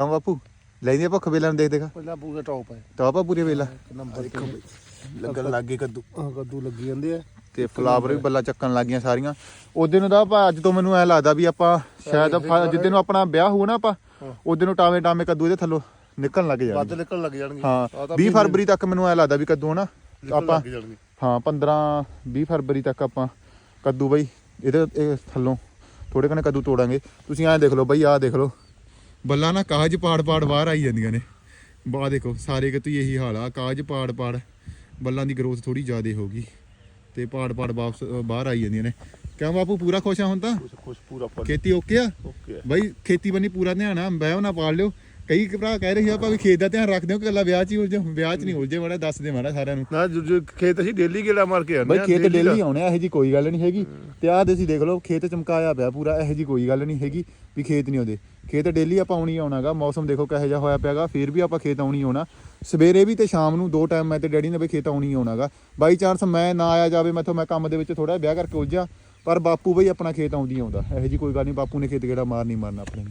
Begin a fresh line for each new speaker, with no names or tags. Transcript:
ਹਾਂ ਬਾਪੂ ਲੈਂਦੇ ਭੁੱਖ ਵੇਲਾਂ ਨੂੰ ਦੇਖ ਦੇਖ।
ਪਹਿਲਾਂ ਪੂਰਾ ਟੌਪ ਹੈ।
ਟਾਪ ਆ ਪੂਰੇ ਵੇਲਾ।
ਇੱਕ ਨੰਬਰ ਤੇ।
ਲੱਗਣ ਲੱਗ ਗਏ ਕੱਦੂ।
ਆਹ ਕੱਦੂ ਲੱਗੀ ਜਾਂਦੇ ਆ।
ਤੇ ਫਲਾਵਰ ਵੀ ਬੱਲਾ ਚੱਕਣ ਲੱਗ ਗਈਆਂ ਸਾਰੀਆਂ। ਉਹਦੇ ਨੂੰ ਤਾਂ ਆਪਾਂ ਅੱਜ ਤੋਂ ਮੈਨੂੰ ਐ ਲੱਗਦਾ ਵੀ ਆਪਾਂ ਸ਼ਾਇਦ ਜਿੱਦੇ ਨੂੰ ਆਪਣਾ ਵਿਆਹ ਹੋਊ ਨਾ ਆਪਾਂ
ਹਾਂ।
ਉਹਦੇ ਨੂੰ ਟਾਵੇਂ ਟਾਵੇਂ ਕੱਦੂ ਇਹਦੇ ਥੱਲੋਂ ਨਿਕਲਣ ਲੱਗ
ਵੱਧ
ਜਾਣਗੇ
ਨਿਕਲਣ ਲੱਗ ਜਾਣਗੇ।
ਹਾਂ
ਆਹ ਤਾਂ
20 ਫਰਵਰੀ ਤੱਕ ਮੈਨੂੰ ਐ ਲੱਗਦਾ ਵੀ ਕੱਦੂ ਹਨਾ ਆਪਾਂ ਹਾਂ 15 20 ਫਰਵਰੀ ਤੱਕ ਆਪਾਂ ਕੱਦੂ ਬਈ ਇਹਦੇ ਇਹ ਥੱਲੋਂ ਥੋੜੇ ਕਨੇ ਕੱਦੂ ਤੋੜਾਂਗੇ। ਤੁਸੀਂ ਐਂ ਦੇਖ ਲਓ ਬਈ ਆਹ ਦੇਖ ਲਓ। ਬੱਲਾ ਨਾ ਕਾਜ ਪਾੜ ਪਾੜ ਬਾਹਰ ਆਈ ਜਾਂਦੀਆਂ ਨੇ। ਬਾਹ ਦੇਖੋ ਸਾਰੇ ਕਿਤੇ ਇਹੀ ਹਾਲ ਆ ਕਾਜ ਪਾੜ ਪਾੜ ਬੱਲਾਂ ਦੀ ਗਰੋਥ ਥੋੜੀ ਜ਼ਿਆਦੇ ਹੋ ਗਈ ਤੇ ਪਾੜ ਪਾੜ ਵਾਪਸ ਬਾਹਰ ਆਈ ਜਾਂਦੀਆਂ ਨੇ। ਕਿਉਂ ਬਾਪੂ ਪੂਰਾ ਖੁਸ਼ ਆ ਹੁਣ ਤਾਂ?
ਕੁਛ ਕੁਛ ਪੂਰਾ
ਖੇਤੀ ਓਕੇ ਆ?
ਓਕੇ
ਬਾਈ ਖੇਤੀ ਬੰਨੀ ਪੂਰਾ ਧਿਆਨ ਆ ਬਹਿਓ ਨਾ ਪਾਲ ਲਿਓ। ਕਈ ਭਰਾ ਕਹਿ ਰਹੇ ਸੀ ਆਪਾਂ ਵੀ ਖੇਤ ਦਾ ਧਿਆਨ ਰੱਖਦੇ ਹੋ ਕਿ ਇਕੱਲਾ ਵਿਆਹ 'ਚ ਹੀ ਉਲਝੋ ਵਿਆਹ 'ਚ ਨਹੀਂ ਉਲਝੇ ਮਾੜਾ ਦੱਸ ਦੇ ਮਾੜਾ ਸਾਰਿਆਂ ਨੂੰ।
ਨਾ ਜੋ- ਜੋ ਖੇਤ ਅਸੀਂ ਡੇਲੀ ਗੇੜਾ ਮਾਰ ਕੇ ਆਉਂਦੇ
ਬਾਈ
ਆ
ਖੇਤ
daily
ਡੇਲੀ। ਆਉਣੇ ਆ ਇਹੋ ਜੀ ਕੋਈ ਗੱਲ ਨਹੀਂ ਹੈਗੀ। ਤੇ ਆਹ ਤੁਸੀਂ ਦੇਖ ਲਓ ਖੇਤ ਚਮਕਾਇਆ ਪਿਆ ਪੂਰਾ ਇਹੋ ਜੀ ਕੋਈ ਗੱਲ ਨਹੀਂ ਹੈਗੀ ਵੀ ਖੇਤ ਨਹੀਂ ਆਉਂਦੇ। ਖੇਤ ਡੇਲੀ ਆਪਾਂ ਆਉਣੀ ਆਉਣਾਗਾ ਮੌਸਮ ਦੇਖੋ ਕਿਹੋ ਜਿਹਾ ਹੋਇਆ ਪਿਆਗਾ ਫਿਰ ਵੀ ਆਪਾਂ ਖੇਤ ਆਉਣੀ ਆਉਣਾ। ਸਵੇਰੇ ਵੀ ਤੇ ਸ਼ਾਮ ਨੂੰ ਦੋ ਟਾਈਮ ਮੈਂ ਤੇ ਡੈਡੀ ਨੇ ਵੀ ਖੇਤ ਆਉਣੀ ਆਉਣਾਗਾ। ਬਾਈ ਚਾਂਸ ਮੈਂ ਨਾ ਆਇਆ ਜਾਵੇ ਮੈਥੋਂ ਮੈਂ ਕੰਮ ਦੇ ਵਿੱਚ ਥੋੜਾ ਵਿਆਹ ਕਰਕੇ ਉਲਝਾ ਪਰ ਬਾਪੂ ਬਈ ਆਪਣਾ ਖੇਤ ਆਉਂਦੀ ਆਉਂਦਾ। ਇਹੋ ਜੀ ਕੋਈ ਗੱਲ ਨਹੀਂ ਬਾਪੂ ਨੇ ਖੇਤ ਗੇੜਾ ਮਾਰ ਨਹੀਂ ਮਾਰਨਾ ਆਪਣੇ ਨੇ।